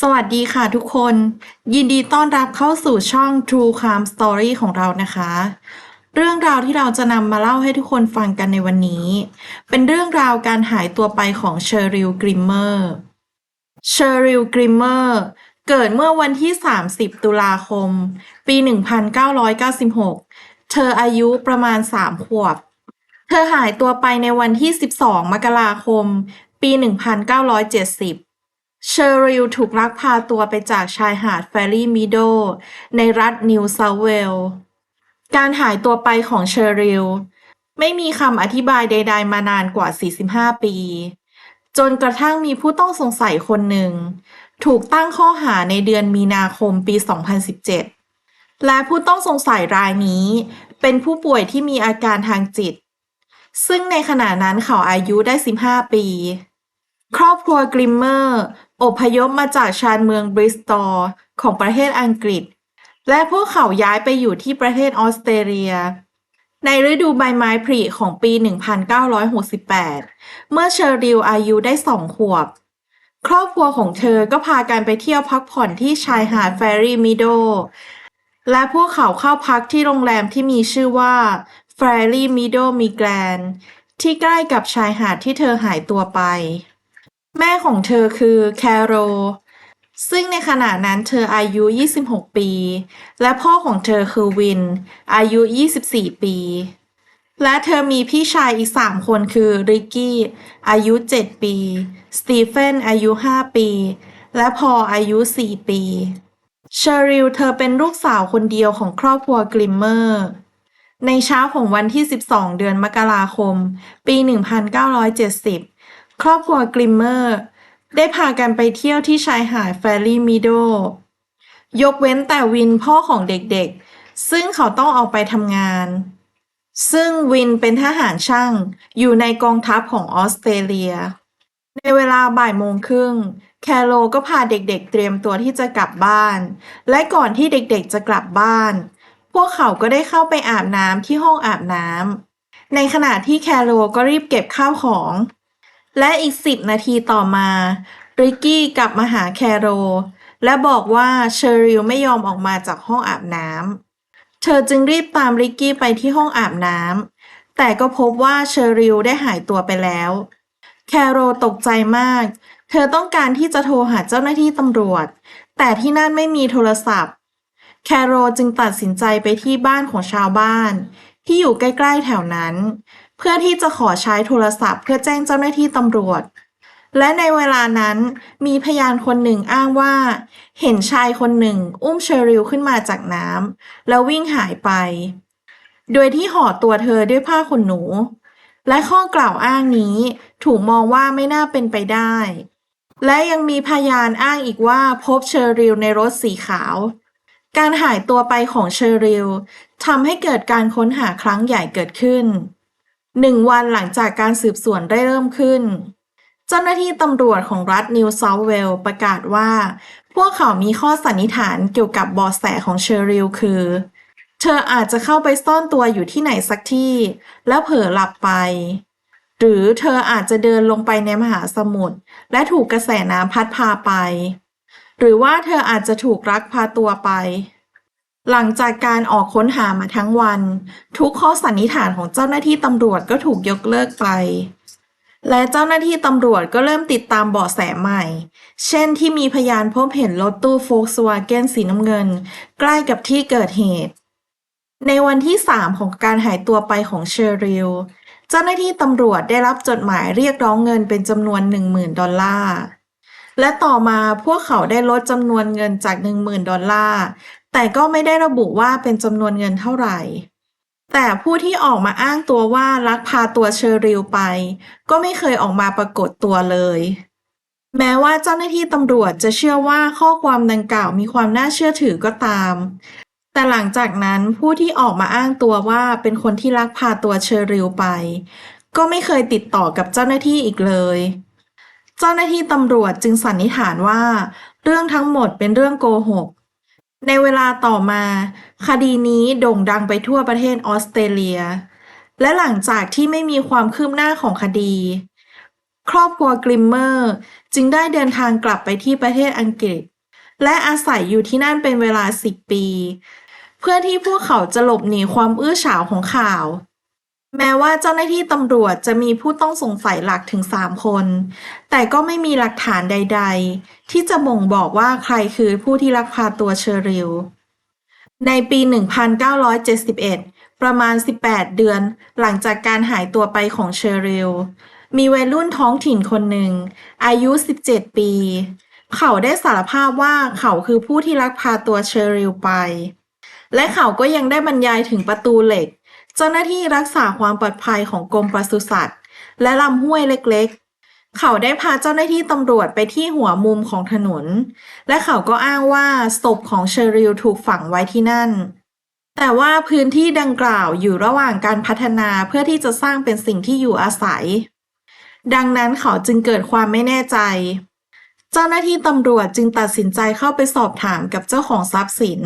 สวัสดีค่ะทุกคน ยินดีต้อนรับเข้าสู่ช่อง True Crime Story ของเรานะคะ เรื่องราวที่เราจะนำมาเล่าให้ทุกคนฟังกันในวันนี้ เป็นเรื่องราวการหายตัวไปของเชอริลกริมเมอร์เชอริลกริมเมอร์ เกิดเมื่อวันที่ 30 ตุลาคม ปี 1996 เธออายุประมาณ 3 ขวบ เธอหายตัวไปในวันที่ 12 มกราคม ปี 1970 เชอริลถูกลักพาตัวไปจากชายหาดแฟรี่มิโด ในรัฐนิวเซาท์เวล การหายตัวไปของเชอริลไม่มีคำอธิบายใด ๆ มานานกว่า 45 ปี จนกระทั่งมีผู้ต้องสงสัยคนหนึ่ง ถูกตั้งข้อหาในเดือนมีนาคมปี 2017 และผู้ต้องสงสัยรายนี้ เป็นผู้ป่วยที่มีอาการทางจิต ซึ่งในขณะนั้นเขาอายุได้ 15 ปี ครอบครัวกริมเมอร์ อพยพมาจากชานเมืองบริสตอลของประเทศอังกฤษ และพวกเขาย้ายไปอยู่ที่ประเทศออสเตรเลียในฤดูใบไม้ผลิของปี 1968 เมื่อเชอริลอายุได้สองขวบ ครอบครัวของเธอก็พากันไปเที่ยวพักผ่อนที่ชายหาดแฟรี่มิโด และพวกเขาเข้าพักที่โรงแรมที่มีชื่อว่าแฟรี่มิโดมิแกรนที่ใกล้กับชายหาดที่เธอหายตัวไป แม่ของเธอคือแคโร ซึ่งในขณะนั้นเธออายุ 26 ปี และพ่อของเธอคือวิน อายุ 24 ปี และเธอมีพี่ชายอีก3คนคือ ริกกี้ อายุ7ปี สตีเฟนอายุ5ปี และพออายุ4ปีเชอริลเธอเป็นลูกสาวคนเดียวของครอบครัวกลิมเมอร์ ในเช้าของวันที่ 12 เดือนมกราคม ปี 1970 ครอบครัวกลิมเมอร์ ได้พากันไปเที่ยวที่ชายหาดแฟรี่มิโด ยกเว้นแต่วินพ่อของเด็กๆ ซึ่งเขาต้องออกไปทำงาน ซึ่งวินเป็นทหารช่างอยู่ในกองทัพของออสเตรเลีย ในเวลาบ่ายโมงครึ่ง แคโรก็พาเด็กๆเตรียมตัวที่จะกลับบ้าน และก่อนที่เด็กๆจะกลับบ้าน พวกเขาก็ได้เข้าไปอาบน้ำที่ห้องอาบน้ำในขณะที่แคโรก็รีบเก็บข้าวของ และอีกสิบนาทีต่อมา ริกกี้กลับมาหาแคโรและบอกว่าเชอริลไม่ยอมออกมาจากห้องอาบน้ำ เธอจึงรีบตามริกกี้ไปที่ห้องอาบน้ำแต่ก็พบว่าเชอริลได้หายตัวไปแล้ว แคโรตกใจมาก เธอต้องการที่จะโทรหาเจ้าหน้าที่ตำรวจ แต่ที่นั่นไม่มีโทรศัพท์ แคโรจึงตัดสินใจไปที่บ้านของชาวบ้าน ที่อยู่ใกล้ๆแถวนั้น เพื่อที่จะขอใช้โทรศัพท์เพื่อแจ้งเจ้าหน้าที่ตำรวจ และในเวลานั้นมีพยานคนหนึ่งอ้างว่า เห็นชายคนหนึ่ง อุ้มเชอริลขึ้นมาจากน้ำแล้ววิ่งหายไป โดยที่ห่อตัวเธอด้วยผ้าขนหนู และข้อกล่าวอ้างนี้ถูกมองว่าไม่น่าเป็นไปได้ และยังมีพยานอ้างอีกว่าพบเชอริลในรถสีขาว การหายตัวไปของเชอริลทำให้เกิดการค้นหาครั้งใหญ่เกิดขึ้นหนึ่งวันหลังจากการสืบสวนได้เริ่มขึ้น เจ้าหน้าที่ตำรวจของรัฐนิวเซาท์เวลส์ประกาศว่า พวกเขามีข้อสันนิษฐานเกี่ยวกับเบาะแสของเชอริลคือ เธออาจจะเข้าไปซ่อนตัวอยู่ที่ไหนสักที่ แล้วเผลอหลับไป หรือเธออาจจะเดินลงไปในมหาสมุทรและถูกกระแสน้ำพัดพาไป หรือว่าเธออาจจะถูกลักพาตัวไปหลังจากการออกค้นหามาทั้งวัน ทุกข้อสันนิษฐานของเจ้าหน้าที่ตำรวจก็ถูกยกเลิกไป และเจ้าหน้าที่ตำรวจก็เริ่มติดตามเบาะแสใหม่ เช่นที่มีพยานพบเห็นรถตู้โฟล์กสวาเกนสีน้ำเงิน ใกล้กับที่เกิดเหตุ ในวันที่ 3 ของการหายตัวไปของเชอริล เจ้าหน้าที่ตำรวจได้รับจดหมายเรียกร้องเงินเป็นจำนวน 10,000 ดอลลาร์ และต่อมาพวกเขาได้ลดจำนวนเงินจาก 10,000 ดอลลาร์ แต่ก็ไม่ได้ระบุว่าเป็นจำนวนเงินเท่าไหร่ แต่ผู้ที่ออกมาอ้างตัวว่าลักพาตัวเชอริลไป ก็ไม่เคยออกมาปรากฏตัวเลย แม้ว่าเจ้าหน้าที่ตำรวจจะเชื่อว่าข้อความดังกล่าวมีความน่าเชื่อถือก็ตาม แต่หลังจากนั้นผู้ที่ออกมาอ้างตัวว่าเป็นคนที่ลักพาตัวเชอริลไป ก็ไม่เคยติดต่อกับเจ้าหน้าที่อีกเลย เจ้าหน้าที่ตำรวจจึงสันนิษฐานว่า เรื่องทั้งหมดเป็นเรื่องโกหก ในเวลาต่อมา คดีนี้โด่งดังไปทั่วประเทศออสเตรเลีย และหลังจากที่ไม่มีความคืบหน้าของคดี ครอบครัวกริมเมอร์จึงได้เดินทางกลับไปที่ประเทศอังกฤษ และอาศัยอยู่ที่นั่นเป็นเวลา10ปี เพื่อที่พวกเขาจะหลบหนีความอื้อฉาวของข่าว แม้ว่าเจ้าหน้าที่ตำรวจจะมีผู้ต้องสงสัยหลักถึง 3 คน แต่ก็ไม่มีหลักฐานใด ๆ ที่จะบ่งบอกว่าใครคือผู้ที่ลักพาตัวเชอริล ในปี 1971 ประมาณ 18 เดือนหลังจากการหายตัวไปของเชอริล มีวัยรุ่นท้องถิ่นคนหนึ่ง อายุ 17 ปี เขาได้สารภาพว่าเขาคือผู้ที่ลักพาตัวเชอริลไป และเขาก็ยังได้บรรยายถึงประตูเหล็ก เจ้าหน้าที่รักษาความปลอดภัยของกรมปศุสัตว์ และลำห้วยเล็กๆ เขาได้พาเจ้าหน้าที่ตำรวจไปที่หัวมุมของถนน และเขาก็อ้างว่าศพของเชอริลถูกฝังไว้ที่นั่น แต่ว่าพื้นที่ดังกล่าวอยู่ระหว่างการพัฒนาเพื่อที่จะสร้างเป็นสิ่งที่อยู่อาศัย ดังนั้นเขาจึงเกิดความไม่แน่ใจ เจ้าหน้าที่ตำรวจจึงตัดสินใจเข้าไปสอบถามกับเจ้าของทรัพย์สิน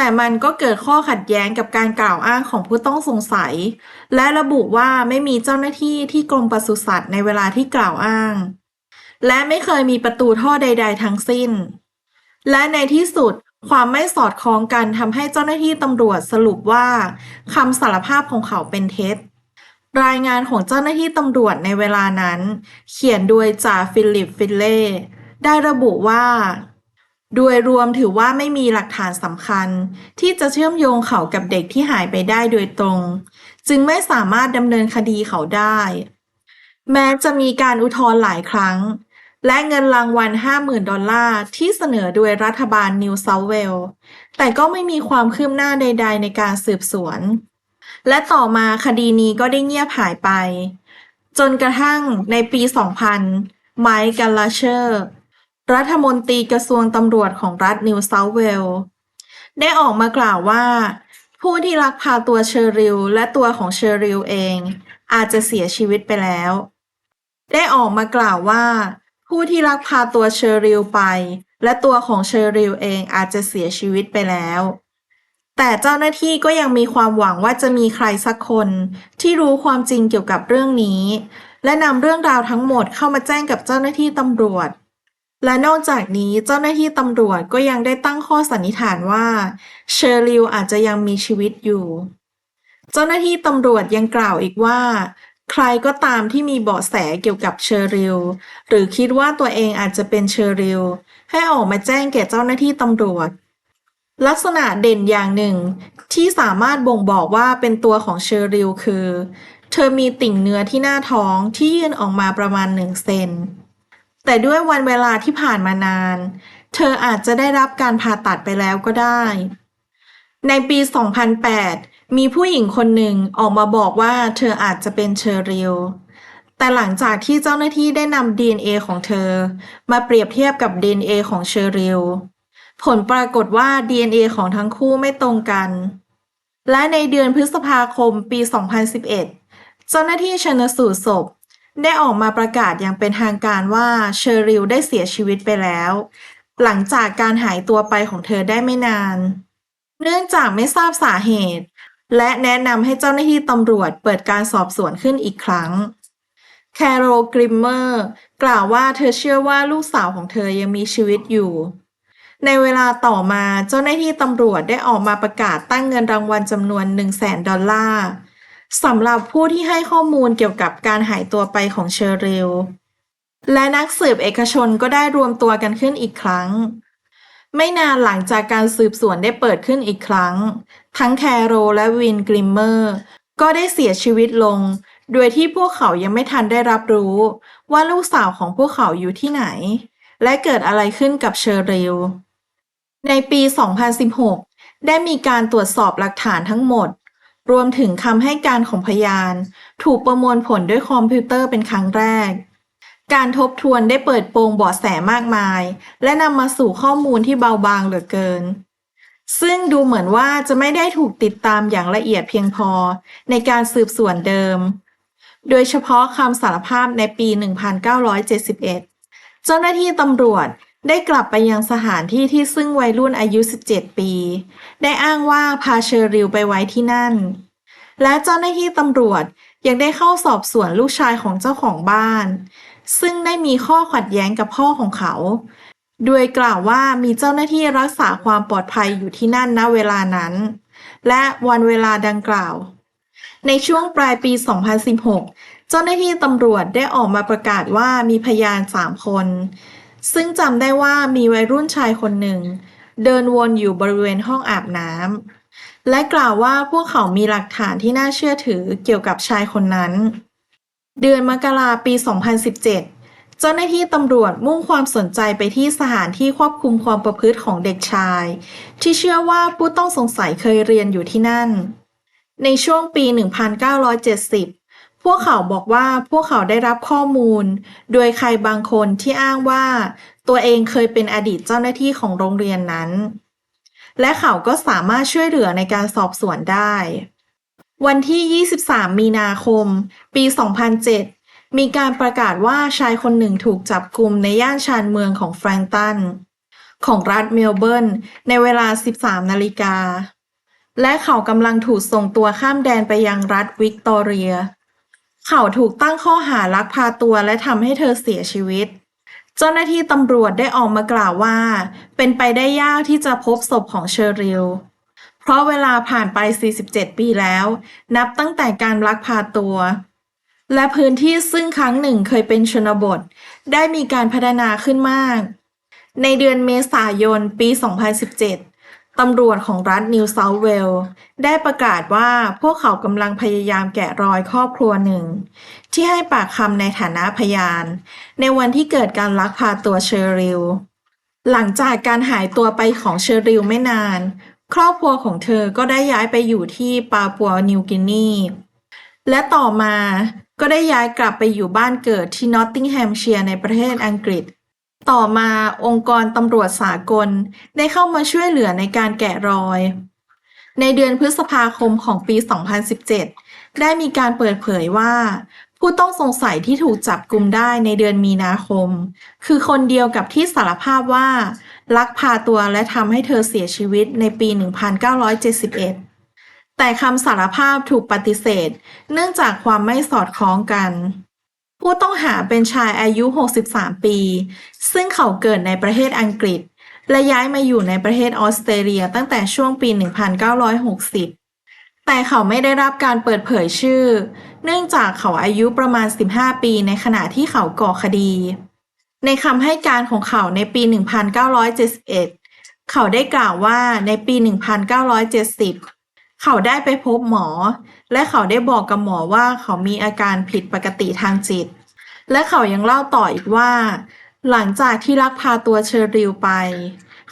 แต่มันก็เกิดข้อขัดแย้งกับการกล่าวอ้างของผู้ต้องสงสัย และระบุว่าไม่มีเจ้าหน้าที่ที่กรมปศุสัตว์ในเวลาที่กล่าวอ้าง และไม่เคยมีประตูท่อใด ๆ ทั้งสิ้น และในที่สุดความไม่สอดคล้องกันทำให้เจ้าหน้าที่ตำรวจสรุปว่าคำสารภาพของเขาเป็นเท็จ รายงานของเจ้าหน้าที่ตำรวจในเวลานั้น เขียนโดยจ่าฟิลิปฟิลเล่ได้ระบุว่า โดยรวมถือว่าไม่มีหลักฐานสำคัญ ที่จะเชื่อมโยงเขากับเด็กที่หายไปได้โดยตรง จึงไม่สามารถดำเนินคดีเขาได้ แม้จะมีการอุทธรณ์หลายครั้ง และเงินรางวัล 50,000 ดอลลาร์ที่เสนอโดยรัฐบาลนิวเซาเวลส์แต่ก็ไม่มีความคืบหน้าใด ๆ ในการสืบสวน และต่อมาคดีนี้ก็ได้เงียบหายไป จนกระทั่งในปี 2000 ไมค์ กัลลาเชอร์ รัฐมนตรีกระทรวงตำรวจของรัฐนิวเซาท์เวลส์ได้ออกมากล่าวว่า ผู้ที่ลักพาตัวเชอริลและตัวของเชอริลเอง อาจจะเสียชีวิตไปแล้ว ได้ออกมากล่าวว่า ผู้ที่ลักพาตัวเชอริลไป และตัวของเชอริลเองอาจจะเสียชีวิตไปแล้ว แต่เจ้าหน้าที่ก็ยังมีความหวังว่าจะมีใครสักคนที่รู้ความจริงเกี่ยวกับเรื่องนี้ และนำเรื่องราวทั้งหมดเข้ามาแจ้งกับเจ้าหน้าที่ตำรวจ และนอกจากนี้เจ้าหน้าที่ตำรวจก็ยังได้ตั้งข้อสันนิษฐานว่า เชอริลอาจจะยังมีชีวิตอยู่ เจ้าหน้าที่ตำรวจยังกล่าวอีกว่า ใครก็ตามที่มีเบาะแสเกี่ยวกับเชอริลหรือคิดว่าตัวเองอาจจะเป็นเชอริลให้ออกมาแจ้งแก่เจ้าหน้าที่ตำรวจ ลักษณะเด่นอย่างหนึ่ง ที่สามารถบ่งบอกว่าเป็นตัวของเชอริลคือ เธอมีติ่งเนื้อที่หน้าท้องที่ยื่นออกมาประมาณหนึ่งเซน แต่ด้วยวันเวลาที่ผ่านมานาน เธออาจจะได้รับการผ่าตัดไปแล้วก็ได้ ในปี 2008 มีผู้หญิงคนหนึ่งออกมาบอกว่าเธออาจจะเป็นเชอริลแต่หลังจากที่เจ้าหน้าที่ได้นำ DNA ของเธอ มาเปรียบเทียบกับ DNA ของเชอริลผลปรากฏว่า DNA ของทั้งคู่ไม่ตรงกัน และในเดือนพฤษภาคมปี 2011 เจ้าหน้าที่ชนสูตรศพ ได้ออกมาประกาศอย่างเป็นทางการว่าเชอริลได้เสียชีวิตไปแล้ว หลังจากการหายตัวไปของเธอได้ไม่นาน เนื่องจากไม่ทราบสาเหตุ และแนะนำให้เจ้าหน้าที่ตำรวจเปิดการสอบสวนขึ้นอีกครั้งแคโรกริมเมอร์กล่าวว่าเธอเชื่อว่าลูกสาวของเธอยังมีชีวิตอยู่ ในเวลาต่อมาเจ้าหน้าที่ตำรวจได้ออกมาประกาศตั้งเงินรางวัลจำนวน 1 0 0 0 0แสนดอลลาร์ สำหรับผู้ที่ให้ข้อมูลเกี่ยวกับการหายตัวไปของเชอริลและนักสืบเอกชนก็ได้รวมตัวกันขึ้นอีกครั้ง ไม่นานหลังจากการสืบสวนได้เปิดขึ้นอีกครั้ง ทั้งแคโรและวินกริมเมอร์ ก็ได้เสียชีวิตลง โดยที่พวกเขายังไม่ทันได้รับรู้ ว่าลูกสาวของพวกเขาอยู่ที่ไหน และเกิดอะไรขึ้นกับเชอริลในปี 2016 ได้มีการตรวจสอบหลักฐานทั้งหมด รวมถึงคำให้การของพยาน ถูกประมวลผลด้วยคอมพิวเตอร์เป็นครั้งแรก การทบทวนได้เปิดโปงเบาะแสมากมาย และนำมาสู่ข้อมูลที่เบาบางเหลือเกิน ซึ่งดูเหมือนว่าจะไม่ได้ถูกติดตามอย่างละเอียดเพียงพอในการสืบสวนเดิม โดยเฉพาะคำสารภาพในปี 1971 เจ้าหน้าที่ตำรวจ ได้กลับไปยังสถานที่ที่ซึ่งวัยรุ่นอายุ 17 ปี ได้อ้างว่าพาเชอริลไปไว้ที่นั่น และเจ้าหน้าที่ตำรวจยังได้เข้าสอบสวนลูกชายของเจ้าของบ้าน ซึ่งได้มีข้อขัดแย้งกับพ่อของเขา โดยกล่าวว่ามีเจ้าหน้าที่รักษาความปลอดภัยอยู่ที่นั่นณเวลานั้น และวันเวลาดังกล่าว ในช่วงปลายปี 2016 เจ้าหน้าที่ตำรวจได้ออกมาประกาศว่ามีพยานสามคน ซึ่งจำได้ว่ามีวัยรุ่นชายคนหนึ่ง เดินวนอยู่บริเวณห้องอาบน้ำและกล่าวว่าพวกเขามีหลักฐานที่น่าเชื่อถือเกี่ยวกับชายคนนั้น เดือนมกราปี 2017 เจ้าหน้าที่ตำรวจมุ่งความสนใจไปที่สถานที่ควบคุมความประพฤติของเด็กชาย ที่เชื่อว่าผู้ต้องสงสัยเคยเรียนอยู่ที่นั่น ในช่วงปี 1970พ วกเขาบอกว่าพวกเขาได้รับข้อมูล โดยใครบางคนที่อ้างว่า ตัวเองเคยเป็นอดีตเจ้าหน้าที่ของโรงเรียนนั้น และเขาก็สามารถช่วยเหลือในการสอบสวนได้ วันที่ 23 มีนาคม ปี 2007 มีการประกาศว่าชายคนหนึ่งถูกจับกลุมในย่านชานเมืองของแฟรงตันของรัฐเมลเบิร์นในเวลา 13 นาฬิกา และเขากำลังถูกส่งตัวข้ามแดนไปยังรัฐวิกตอเรีย เขาถูกตั้งข้อหาลักพาตัวและทำให้เธอเสียชีวิต เจ้าหน้าที่ตำรวจได้ออกมากล่าวว่า เป็นไปได้ยากที่จะพบศพของเชอริล เพราะเวลาผ่านไป 47 ปีแล้ว นับตั้งแต่การลักพาตัว และพื้นที่ซึ่งครั้งหนึ่งเคยเป็นชนบท ได้มีการพัฒนาขึ้นมาก ในเดือนเมษายนปี 2017 ตำรวจของรัฐนิวเซาท์เวลส์ได้ประกาศว่าพวกเขากำลังพยายามแกะรอยครอบครัวหนึ่ง ที่ให้ปากคำในฐานะพยาน ในวันที่เกิดการลักพาตัวเชอริล หลังจากการหายตัวไปของเชอริลไม่นาน ครอบครัวของเธอก็ได้ย้ายไปอยู่ที่ปาปัวนิวกินี และต่อมาก็ได้ย้ายกลับไปอยู่บ้านเกิดที่นอตติงแฮมเชียร์ในประเทศอังกฤษ ต่อมาองค์กรตำรวจสากลได้เข้ามาช่วยเหลือในการแกะรอย ในเดือนพฤษภาคมของปี 2017 ได้มีการเปิดเผยว่า ผู้ต้องสงสัยที่ถูกจับกลุมได้ในเดือนมีนาคม คือคนเดียวกับที่สารภาพว่า ลักพาตัวและทำให้เธอเสียชีวิตในปี 1971 แต่คำสารภาพถูกปฏิเสธ เนื่องจากความไม่สอดคล้องกัน ผู้ต้องหาเป็นชายอายุ 63 ปี ซึ่งเขาเกิดในประเทศอังกฤษ และย้ายมาอยู่ในประเทศออสเตรเลียตั้งแต่ช่วงปี 1960 แต่เขาไม่ได้รับการเปิดเผยชื่อ เนื่องจากเขาอายุประมาณ 15 ปีในขณะที่เขาก่อคดี ในคำให้การของเขาในปี 1971 เขาได้กล่าวว่าในปี 1970เขาได้ไปพบหมอ และเขาได้บอกกับหมอว่าเขามีอาการผิดปกติทางจิต และเขายังเล่าต่ออีกว่า หลังจากที่ลักพาตัวเชอริลไป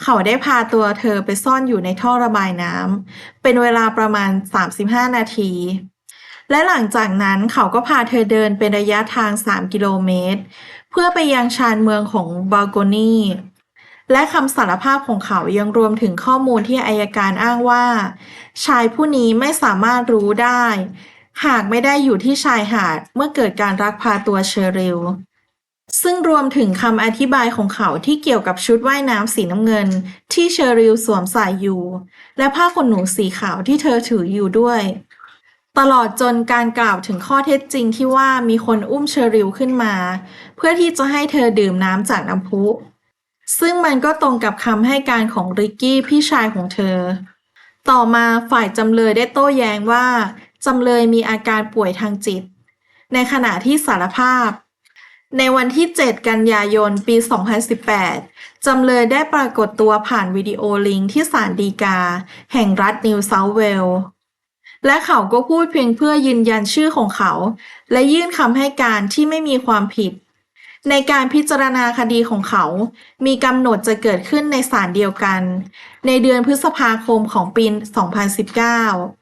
เขาได้พาตัวเธอไปซ่อนอยู่ในท่อระบายน้ำเป็นเวลาประมาณ 35 นาที และหลังจากนั้นเขาก็พาเธอเดินเป็นระยะทาง 3 กิโลเมตร เพื่อไปยังชานเมืองของบาโกนีและคำสารภาพของเขายังรวมถึงข้อมูลที่อายการอ้างว่า ชายผู้นี้ไม่สามารถรู้ได้ หากไม่ได้อยู่ที่ชายหาดเมื่อเกิดการรักพาตัวเชอริล ซึ่งรวมถึงคำอธิบายของเขาที่เกี่ยวกับชุดว่ายน้ำสีน้ำเงิน ที่เชอริลสวมใส่อยู่ และผ้าขนหนูสีขาวที่เธอถืออยู่ด้วย ตลอดจนการกล่าวถึงข้อเท็จจริงที่ว่ามีคนอุ้มเชอริลขึ้นมา เพื่อที่จะให้เธอดื่มน้ำจากน้ำพุ ซึ่งมันก็ตรงกับคำให้การของริกกี้พี่ชายของเธอ ต่อมาฝ่ายจำเลยได้โต้แย้งว่า จำเลยมีอาการป่วยทางจิต ในขณะที่สารภาพ ในวันที่ 7 กันยายน ปี 2018 จำเลยได้ปรากฏตัวผ่านวิดีโอลิงก์ที่ศาลฎีกา แห่งรัฐนิวเซาท์เวลส์และเขาก็พูดเพียงเพื่อยืนยันชื่อของเขา และยื่นคำให้การที่ไม่มีความผิด ในการพิจารณาคดีของเขา มีกำหนดจะเกิดขึ้นในศาลเดียวกัน ในเดือนพฤษภาคมของปี 2019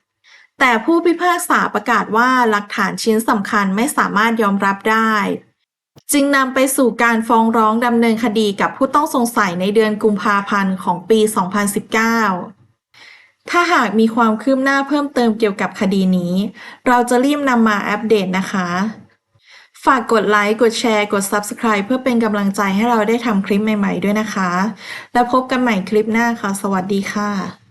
แต่ผู้พิพากษาประกาศว่าหลักฐานชิ้นสำคัญไม่สามารถยอมรับได้ จึงนำไปสู่การฟ้องร้องดำเนินคดีกับผู้ต้องสงสัยในเดือนกุมภาพันธ์ของปี 2019 ถ้าหากมีความคืบหน้าเพิ่มเติมเกี่ยวกับคดีนี้ เราจะรีบนำมาอัปเดตนะคะ ฝากกดไลค์ กดแชร์ กด Subscribe เพื่อเป็นกำลังใจให้เราได้ทำคลิปใหม่ ๆ ด้วยนะคะ แล้วพบกันใหม่คลิปหน้าค่ะ สวัสดีค่ะ